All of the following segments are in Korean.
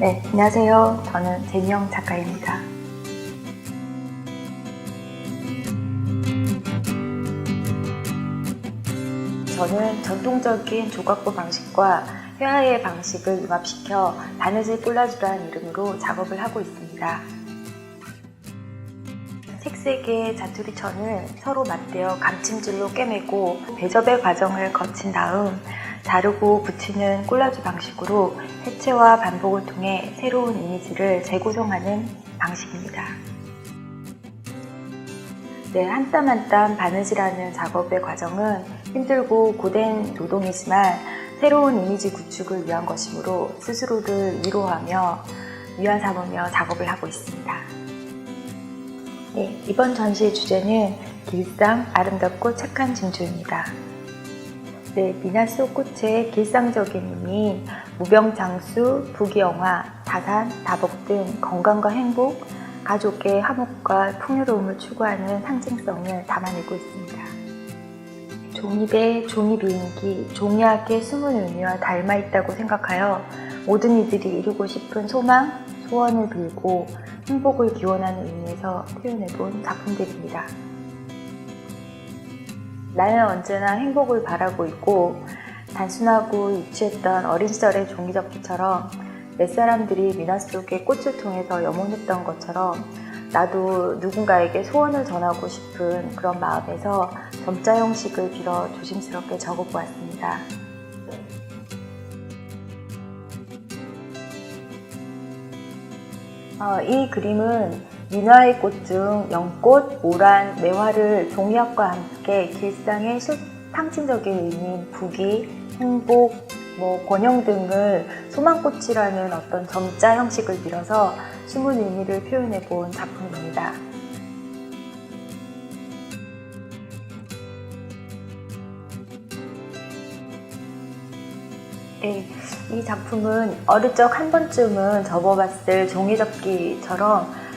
네, 안녕하세요. 저는 재미영 작가입니다. 저는 전통적인 조각보 방식과 회화의 방식을 융합시켜 바느질 콜라주라는 이름으로 작업을 하고 있습니다. 색색의 자투리 천을 서로 맞대어 감침줄로 꿰매고 배접의 과정을 거친 다음 자르고 붙이는 콜라주 방식으로 해체와 반복을 통해 새로운 이미지를 재구성하는 방식입니다. 네, 한 땀 한 땀 바느질하는 작업의 과정은 힘들고 고된 노동이지만 새로운 이미지 구축을 위한 것이므로 스스로를 위로하며 위안 삼으며 작업을 하고 있습니다. 네, 이번 전시의 주제는 길상 아름답고 착한 진주입니다. 네, 미나스 꽃의 길상적인 의미, 무병장수, 부귀영화, 다산, 다복 등 건강과 행복, 가족의 화목과 풍요로움을 추구하는 상징성을 담아내고 있습니다. 종이배, 종이 비행기, 종이학의 숨은 의미와 닮아 있다고 생각하여 모든 이들이 이루고 싶은 소망, 소원을 빌고 행복을 기원하는 의미에서 표현해 본 작품들입니다. 나는 언제나 행복을 바라고 있고 단순하고 유치했던 어린 시절의 종이접기처럼 몇 사람들이 미나 속의 꽃을 통해서 염원했던 것처럼 나도 누군가에게 소원을 전하고 싶은 그런 마음에서 점자 형식을 빌어 조심스럽게 적어보았습니다. 어, 이 그림은 민화의 꽃 중 연꽃, 모란, 매화를 종이학과 함께 길상의 실- 상징적인 의미인 부귀, 행복, 뭐 권형 등을 소망꽃이라는 어떤 점자 형식을 빌어서 숨은 의미를 표현해 본 작품입니다. 네, 이 작품은 어릴 적 한 번쯤은 접어봤을 종이접기처럼 음,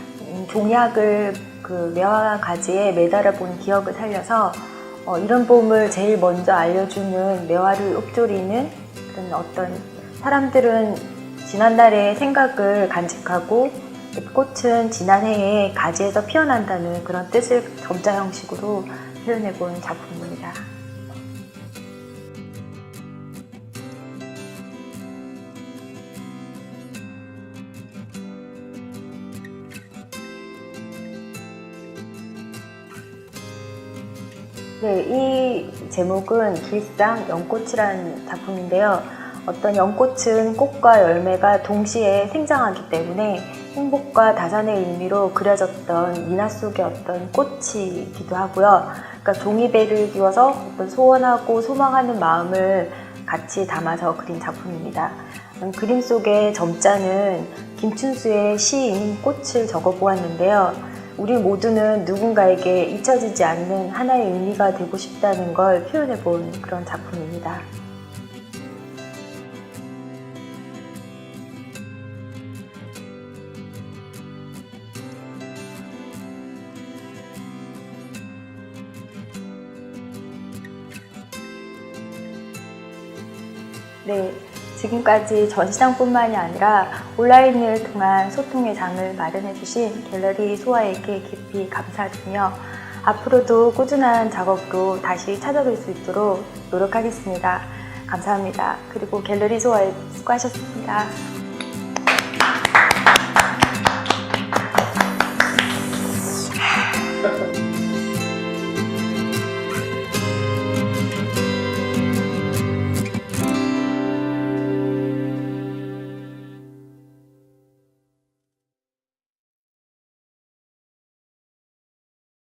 종약을 그 매화 가지에 매달아 본 기억을 살려서 어, 이런 봄을 제일 먼저 알려주는 매화를 읊조리는 그런 어떤 사람들은 지난달의 생각을 간직하고 꽃은 지난해에 가지에서 피어난다는 그런 뜻을 점자 형식으로 표현해 본 작품입니다. 네, 이 제목은 길상 연꽃이라는 작품인데요. 어떤 연꽃은 꽃과 열매가 동시에 생장하기 때문에 행복과 다산의 의미로 그려졌던 미나 속의 어떤 꽃이기도 하고요. 그러니까 종이배를 끼워서 어떤 소원하고 소망하는 마음을 같이 담아서 그린 작품입니다. 음, 그림 속의 점자는 김춘수의 시인 꽃을 적어 보았는데요. 우리 모두는 누군가에게 잊혀지지 않는 하나의 의미가 되고 싶다는 걸 표현해 본 그런 작품입니다. 네, 지금까지 전시장뿐만이 아니라 온라인을 통한 소통의 장을 마련해 주신 갤러리 소아에게 깊이 감사드리며 앞으로도 꾸준한 작업으로 다시 찾아뵐 수 있도록 노력하겠습니다. 감사합니다. 그리고 갤러리 소아에 수고하셨습니다.